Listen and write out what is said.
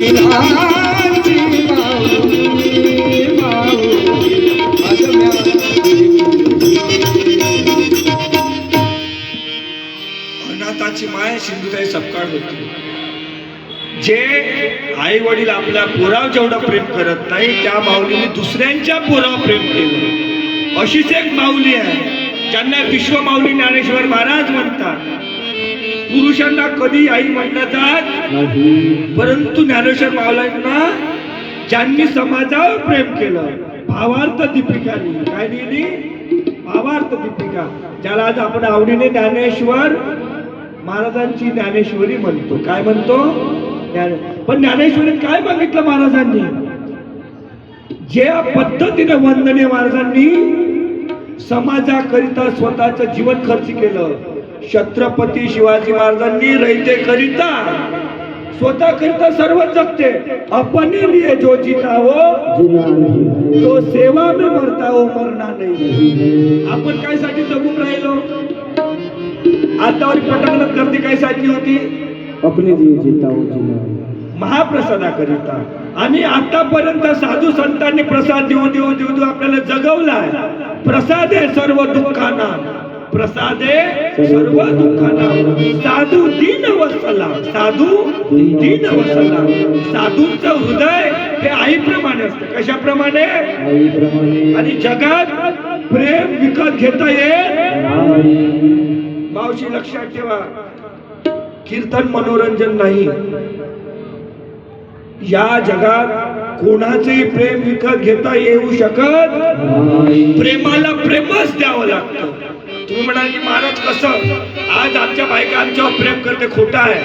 अनाथाची माय सिंधुताई सपकाळ होती. जे आई वडील आपल्या पोराव जेवढं प्रेम करत नाही त्या माऊलीने दुसऱ्यांच्या पोरावर प्रेम केलं. अशीच एक माऊली आहे ज्यांना विश्व माऊली ज्ञानेश्वर महाराज म्हणतात. पुरुषांना कधी आई म्हणलं जात परंतु ज्ञानेश्वर माऊलांना ज्यांनी समाजावर प्रेम केलं भावार्थ दीपिका लिहिली काय लिहिली? भावार्थ दीपिका ज्याला आज आपण आवडीने ज्ञानेश्वर महाराजांची ज्ञानेश्वरी म्हणतो. काय म्हणतो? पण ज्ञानेश्वरीत काय मागितलं महाराजांनी? ज्या पद्धतीने वंदनीय महाराजांनी समाजाकरिता स्वतःचं जीवन खर्च केलं छत्रपती शिवाजी महाराजांनी रयतेकरिता स्वतः करिता सर्व जगते. अपने लिए जो जीता हो तो सेवा में मरता हो मरना नाही. आपण काय साठी जगून राहिलो? आतावरी पटांगणात गर्दी काय साठी होती? अपने लिए जीता हूँ महाप्रसादाकरिता. आणि आतापर्यंत साधू संतांनी प्रसाद देऊन देऊन देऊन देऊन आपल्याला जगवलाय. प्रसाद आहे सर्व दुःखांना. प्रसाद सर्व दुःखांना साधू दीन वसला साधू दीन वसला साधूंचं हृदय हे आईप्रमाणे असतं. कशाप्रमाणे? आणि जगात प्रेम विकत घेता नाही. मावशी लक्षात ठेवा. कीर्तन मनोरंजन नाही. या जगात कोणाचेही प्रेम विकत घेता येऊ शकत. प्रेमाला प्रेमच द्यावं लागतं. तुम्ही म्हणाल की महाराज कसं? आज आमच्या बायका आमच्यावर प्रेम करते खोटं आहे.